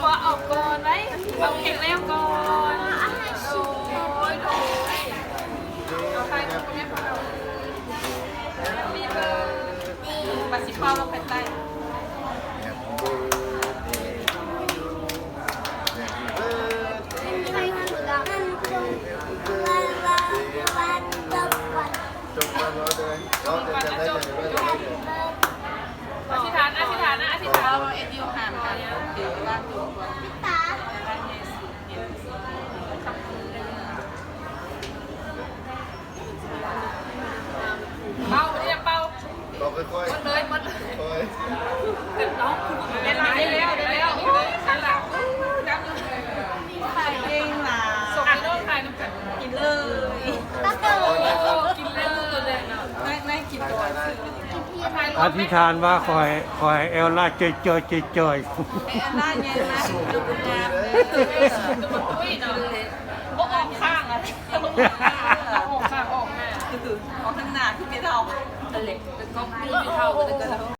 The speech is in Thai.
ออกก่อนไหมเอาแข็งแล้วก่อนโอ้ยโอ้ยเอาไปกับคุณแม่ของเรามีเบอร์บัตรสิบเป้าเราเป็นไต้จบมาแล้ว เอาเราจะจะได้จะได้ อธิษฐานว่าขอให้ขอยเอลล่าจอยจอยจอยจอยไอ้อันนั้ไงนะดูงามตุ้ยเนาะโอ้ออกข้างอะออกข้างออกแม่คือเอกข้างหน้าที่ไม่เท่าเล็กเป็นก๊อกปี้ไม่เท่ากันเลย